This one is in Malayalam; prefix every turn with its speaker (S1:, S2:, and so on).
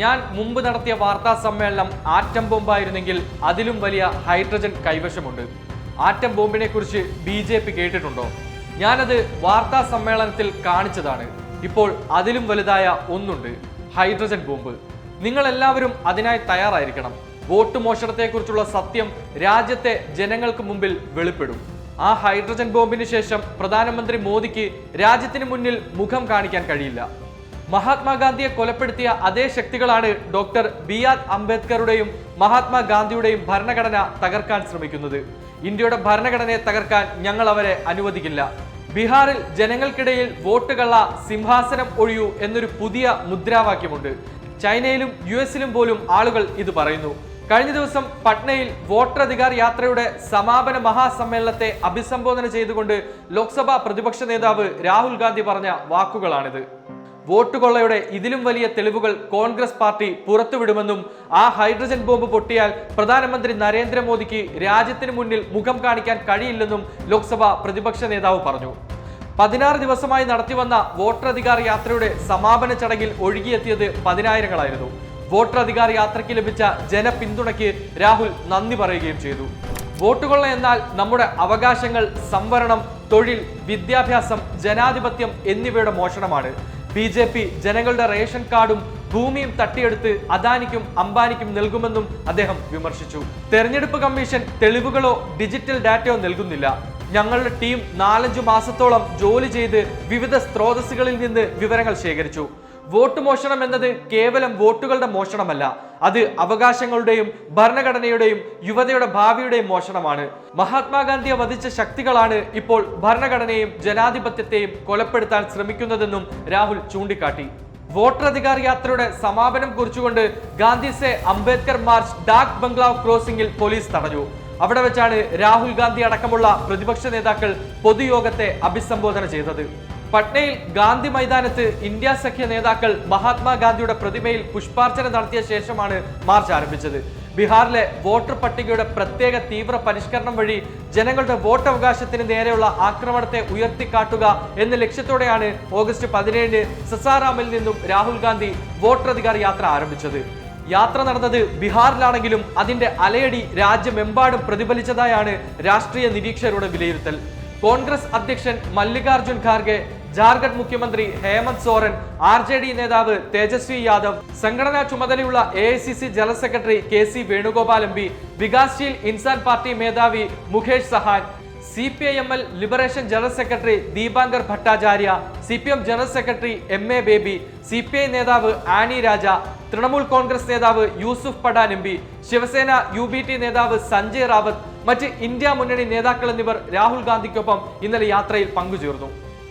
S1: ഞാൻ മുമ്പ് നടത്തിയ വാർത്താ സമ്മേളനം ആറ്റം ബോംബായിരുന്നെങ്കിൽ അതിലും വലിയ ഹൈഡ്രജൻ കൈവശമുണ്ട്. ആറ്റം ബോംബിനെ കുറിച്ച് ബി ജെ പി കേട്ടിട്ടുണ്ടോ? ഞാനത് വാർത്താ സമ്മേളനത്തിൽ കാണിച്ചതാണ്. ഇപ്പോൾ അതിലും വലുതായ ഒന്നുണ്ട് ഹൈഡ്രജൻ ബോംബ്. നിങ്ങൾ എല്ലാവരും അതിനായി തയ്യാറായിരിക്കണം. വോട്ട് മോഷണത്തെക്കുറിച്ചുള്ള സത്യം രാജ്യത്തെ ജനങ്ങൾക്ക് മുമ്പിൽ വെളിപ്പെടും. ആ ഹൈഡ്രജൻ ബോംബിന് ശേഷം പ്രധാനമന്ത്രി മോദിക്ക് രാജ്യത്തിന് മുന്നിൽ മുഖം കാണിക്കാൻ കഴിയില്ല. മഹാത്മാഗാന്ധിയെ കൊലപ്പെടുത്തിയ അതേ ശക്തികളാണ് ഡോക്ടർ ബി ആർ അംബേദ്കറുടെയും മഹാത്മാഗാന്ധിയുടെയും ഭരണഘടന തകർക്കാൻ ശ്രമിക്കുന്നത്. ഇന്ത്യയുടെ ഭരണഘടനയെ തകർക്കാൻ ഞങ്ങൾ അവരെ അനുവദിക്കില്ല. ബീഹാറിൽ ജനങ്ങൾക്കിടയിൽ വോട്ട് കള്ള സിംഹാസനം ഒഴിയൂ എന്നൊരു പുതിയ മുദ്രാവാക്യമുണ്ട്. ചൈനയിലും യു എസിലും പോലും ആളുകൾ ഇത് പറയുന്നു. കഴിഞ്ഞ ദിവസം പട്നയിൽ വോട്ടറധികാർ യാത്രയുടെ സമാപന മഹാസമ്മേളനത്തെ അഭിസംബോധന ചെയ്തുകൊണ്ട് ലോക്സഭാ പ്രതിപക്ഷ നേതാവ് രാഹുൽ ഗാന്ധി പറഞ്ഞ വാക്കുകളാണിത്. വോട്ട് കൊള്ളയുടെ ഇതിലും വലിയ തെളിവുകൾ കോൺഗ്രസ് പാർട്ടി പുറത്തുവിടുമെന്നും ആ ഹൈഡ്രജൻ ബോംബ് പൊട്ടിയാൽ പ്രധാനമന്ത്രി നരേന്ദ്രമോദിക്ക് രാജ്യത്തിന് മുന്നിൽ മുഖം കാണിക്കാൻ കഴിയില്ലെന്നും ലോക്സഭ പ്രതിപക്ഷ നേതാവ് പറഞ്ഞു. പതിനാറ് ദിവസമായി നടത്തിവന്ന വോട്ടറധികാർ യാത്രയുടെ സമാപന ചടങ്ങിൽ ഒഴുകിയെത്തിയത് പതിനായിരങ്ങളായിരുന്നു. വോട്ടറധികാർ യാത്രയ്ക്ക് ലഭിച്ച ജനപിന്തുണയ്ക്ക് രാഹുൽ നന്ദി പറയുകയും ചെയ്തു. വോട്ടുകൊള്ള എന്നാൽ നമ്മുടെ അവകാശങ്ങൾ സംവരണം തൊഴിൽ വിദ്യാഭ്യാസം ജനാധിപത്യം എന്നിവയുടെ മോഷണമാണ്. ബി ജെ പി ജനങ്ങളുടെ റേഷൻ കാർഡും ഭൂമിയും തട്ടിയെടുത്ത് അദാനിക്കും അംബാനിക്കും നൽകുമെന്നും അദ്ദേഹം വിമർശിച്ചു. തെരഞ്ഞെടുപ്പ് കമ്മീഷൻ തെളിവുകളോ ഡിജിറ്റൽ ഡാറ്റയോ നൽകുന്നില്ല. ഞങ്ങളുടെ ടീം നാലഞ്ചു മാസത്തോളം ജോലി ചെയ്ത് വിവിധ സ്രോതസ്സുകളിൽ നിന്ന് വിവരങ്ങൾ ശേഖരിച്ചു. വോട്ട് മോഷണം എന്നത് കേവലം വോട്ടുകളുടെ മോഷണമല്ല. അത് അവകാശങ്ങളുടെയും ഭരണഘടനയുടെയും യുവതയുടെ ഭാവിയുടെയും മോഷണമാണ്. മഹാത്മാഗാന്ധിയെ വധിച്ച ശക്തികളാണ് ഇപ്പോൾ ഭരണഘടനയും ജനാധിപത്യത്തെയും കൊലപ്പെടുത്താൻ ശ്രമിക്കുന്നതെന്നും രാഹുൽ ചൂണ്ടിക്കാട്ടി. വോട്ടറധികാർ യാത്രയുടെ സമാപനം കുറിച്ചുകൊണ്ട് ഗാന്ധി സെ അംബേദ്കർ മാർച്ച് ഡാക് ബംഗ്ലാവ് ക്രോസിംഗിൽ പോലീസ് തടഞ്ഞു. അവിടെ വെച്ചാണ് രാഹുൽ ഗാന്ധി അടക്കമുള്ള പ്രതിപക്ഷ നേതാക്കൾ പൊതുയോഗത്തെ അഭിസംബോധന ചെയ്തത്. പട്നയിൽ ഗാന്ധി മൈതാനത്ത് ഇന്ത്യ സഖ്യ നേതാക്കൾ മഹാത്മാഗാന്ധിയുടെ പ്രതിമയിൽ പുഷ്പാർച്ചന നടത്തിയ ശേഷമാണ് മാർച്ച് ആരംഭിച്ചത്. ബീഹാറിലെ വോട്ടർ പട്ടികയുടെ പ്രത്യേക തീവ്ര പരിഷ്കരണം വഴി ജനങ്ങളുടെ വോട്ട് അവകാശത്തിന് നേരെയുള്ള ആക്രമണത്തെ ഉയർത്തിക്കാട്ടുക എന്ന ലക്ഷ്യത്തോടെയാണ് ഓഗസ്റ്റ് പതിനേഴിന് സസാറാമിൽ നിന്നും രാഹുൽ ഗാന്ധി വോട്ടറധികാർ യാത്ര ആരംഭിച്ചത്. യാത്ര നടന്നത് ബീഹാറിലാണെങ്കിലും അതിന്റെ അലയടി രാജ്യമെമ്പാടും പ്രതിഫലിച്ചതായാണ് രാഷ്ട്രീയ നിരീക്ഷകരുടെ വിലയിരുത്തൽ. കോൺഗ്രസ് അധ്യക്ഷൻ മല്ലികാർജുൻ ഖാർഗെ ജാർഖണ്ഡ് മുഖ്യമന്ത്രി Hemant Soren R J D നേതാവ് തേജസ്വി യാദവ് സംഘടനാ ചുമതലയുള്ള A I C C general secretary K C Venugopal M P Vikassheel Insaan party മേധാവി Mukesh Sahani C P I M L liberation general secretary Dipankar Bhattacharya C P M general secretary M A Baby C P I നേതാവ് ആനി രാജ തൃണമൂൽ കോൺഗ്രസ് നേതാവ് Yusuf Pathan M P Shiv Sena U B T നേതാവ് സഞ്ജയ് റാവത്ത് മറ്റ് ഇന്ത്യ മുന്നണി നേതാക്കൾ എന്നിവർ രാഹുൽ ഗാന്ധിക്കൊപ്പം ഇന്നലെ യാത്രയിൽ പങ്കുചേർന്നു.